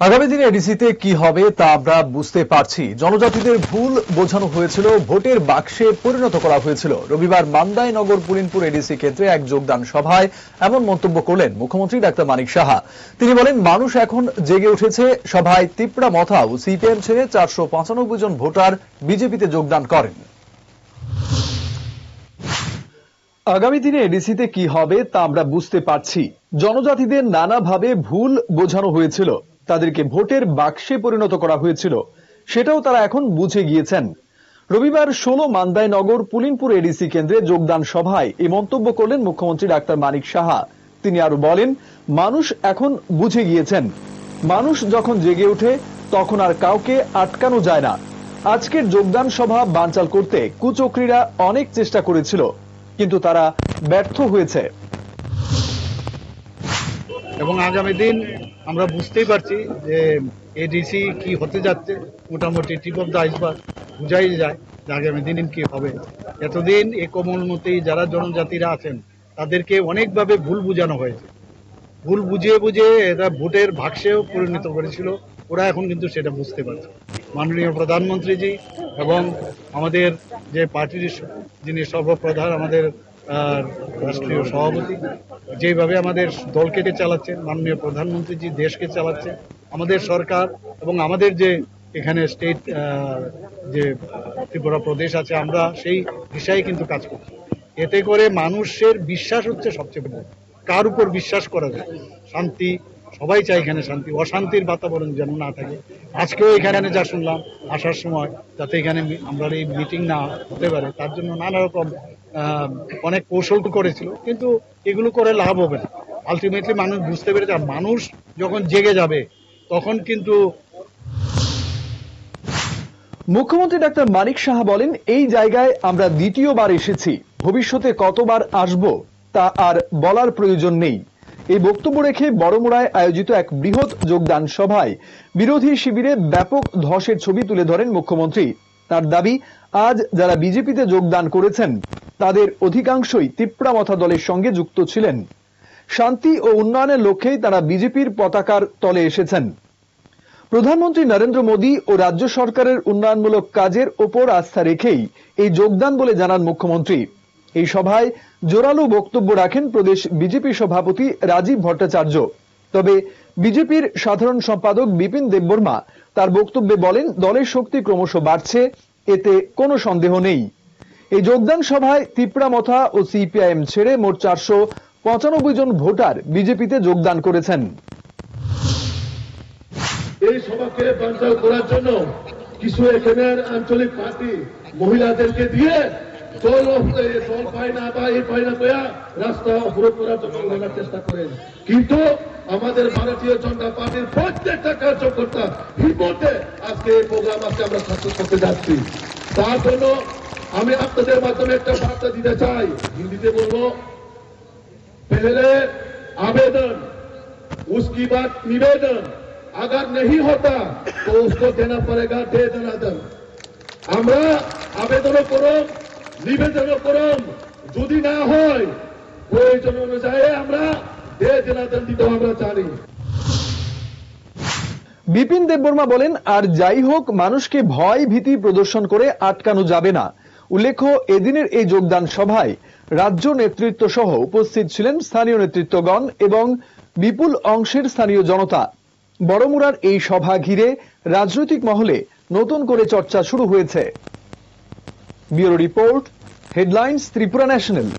আগামী দিনে এডিসিতে কি হবে তা আমরা বুঝতে পারছি। জনজাতিদের ভুল বোঝানো হয়েছিল, ভোটের বাক্সে পরিণত করা হয়েছিল। রবিবার মান্দাই নগর পুলিনপুর এডিসি কেন্দ্রে এক যোগদান সভায় এমন মন্তব্য করলেন মুখ্যমন্ত্রী ডাক্তার মানিক সাহা। তিনি বলেন, মানুষ এখন জেগে উঠেছে, সভায় মথা ও সিপিএম ছেড়ে চারশো পঁচানব্বই জন ভোটার বিজেপিতে যোগদান করেন। আগামী দিনে এডিসিতে কি হবে তা আমরা বুঝতে পারছি। জনজাতিদের নানাভাবে ভুল বোঝানো হয়েছিল। তাদেরকে ভোটের বাক্সে পরিণত করা হয়েছিল। সেটাও তারা এখন বুঝে গিয়েছেন। রবিবার ষোলো মান্দাই নগর পুলিনপুর এডিসি কেন্দ্রে যোগদান সভায় এই মন্তব্য করলেন মুখ্যমন্ত্রী ডাক্তার মানিক সাহা। তিনি আরও বলেন, মানুষ এখন বুঝে গিয়েছেন। মানুষ যখন জেগে ওঠে, তখন আর কাউকে আটকানো যায় না। আজকের যোগদান সভা বানচাল করতে কুচক্রীরা অনেক চেষ্টা করেছিল, কিন্তু তারা ব্যর্থ হয়েছে। এবং আগামী দিন আমরা বুঝতেই পারছি যে এডিসি কি হতে যাচ্ছে। মোটামুটি টিপ অফ দ্য আইসবার্গ বুঝাই যায় যে আগামী দিন কি হবে। এতদিন এই কোমলমতি যারা জনজাতিরা আছেন, তাদেরকে অনেকভাবে ভুল বোঝানো হয়েছে। ভুল বুঝিয়ে বুঝিয়ে এরা ভোটের ভাগসেও পরিণত করেছিল, ওরা এখন কিন্তু সেটা বুঝতে পারছে। মাননীয় প্রধানমন্ত্রীজি এবং আমাদের যে পার্টির যিনি সর্বপ্রধান আমাদের রাষ্ট্রীয় সভাপতি যেভাবে আমাদের দলকে চালাচ্ছেন, মাননীয় প্রধানমন্ত্রীজি দেশকে চালাচ্ছে আমাদের সরকার এবং আমাদের যে এখানে স্টেট যে ত্রিপুরা প্রদেশ আছে, আমরা সেই দিশায় কিন্তু কাজ করছি। এতে করে মানুষের বিশ্বাস হচ্ছে সবচেয়ে বড়। কার উপর বিশ্বাস করা যায়? শান্তি সবাই চায় এখানে শান্তি, অশান্তির বাতাবরণ যেন না থাকে। আজকেও এখানে যা শুনলাম, আসার সময় যাতে এখানে আমরা এই মিটিং না হতে পারে, তার জন্য নানা রকম অনেক কৌশল করেছিল, কিন্তু এগুলো করে লাভ হবে না। আলটিমেটলি মানুষ বুঝতে পেরেছে, আর মানুষ যখন জেগে যাবে, তখন কিন্তু মুখ্যমন্ত্রী ডাক্তার মানিক সাহা বলেন, এই জায়গায় আমরা দ্বিতীয়বার এসেছি, ভবিষ্যতে কতবার আসব তা আর বলার প্রয়োজন নেই। এই বক্তব্য রেখে বড়মুড়ায় আয়োজিত এক বৃহৎ যোগদান সভায় বিরোধী শিবিরে ব্যাপক ধসের ছবি তুলে ধরেন মুখ্যমন্ত্রী। তার দাবি, আজ যারা বিজেপিতে যোগদান করেছেন, তাদের অধিকাংশই তিপ্রামথা দলের সঙ্গে যুক্ত ছিলেন। শান্তি ও উন্নয়নের লক্ষ্যেই তারা বিজেপির পতাকার তলে এসেছেন। প্রধানমন্ত্রী নরেন্দ্র মোদী ও রাজ্য সরকারের উন্নয়নমূলক কাজের ওপর আস্থা রেখেই এই যোগদান বলে জানান মুখ্যমন্ত্রী। এই সভায় জোরালো বক্তব্য রাখেন প্রদেশ বিজেপি সভাপতি রাজীব ভট্টাচার্য। তবে বিজেপির সাধারণ সম্পাদক বিপিন দেববর্মা তার বক্তব্যে বলেন, দলের শক্তি ক্রমশ বাড়ছে, এতে কোনো সন্দেহ নেই। এই যোগদান সভায় তিপ্রামথা ও সিপিআইএম ছেড়ে মোট চারশো পঁচানব্বই জন ভোটার বিজেপিতে যোগদান করেছেন। এই সভাকে বাঞ্চাল করার জন্য কিছু এখানের আঞ্চলিক পার্টি মহিলাদেরকে দিয়ে দল অফ- দল পায় না বা এই পায় না পেয়া রাস্তা অবরোধ করার জন্য ওনারা চেষ্টা করেন কিন্তু আমাদের ভারতীয় জনতা পার্টির প্রত্যেকটা কার্যকর্তা হিমতে আজকে এই প্রোগ্রাম আজকে আমরা সাকসেস করতে যাচ্ছি তার জন্য আমি আপনাদের মাধ্যমে একটা বার্তা দিতে চাই হিন্দিতে বলবো पहले आवेदन उसकी बाद निवेदन अगर नहीं होता तो उसको देना पड़ेगा दे दनादन আমরা আবেদনও করম নিবেদনও করম যদি না হয়, প্রয়োজন অনুযায়ী আমরা দে দনাদন দিতেও আমরা জানি। বিপিন দেববর্মা বলেন, আর যাই হোক, মানুষকে ভয় ভীতি প্রদর্শন করে আটকানো যাবে না। উল্লেখ্য, এদিনের এই যোগদান সভায় রাজ্য নেতৃত্ব সহ উপস্থিত ছিলেন স্থানীয় নেতৃত্বগণ এবং বিপুল অংশের স্থানীয় জনতা। বড়মুড়ার এই সভা ঘিরে রাজনৈতিক মহলে নতুন করে চর্চা শুরু হয়েছে। Bureau Report, Headlines Tripura National.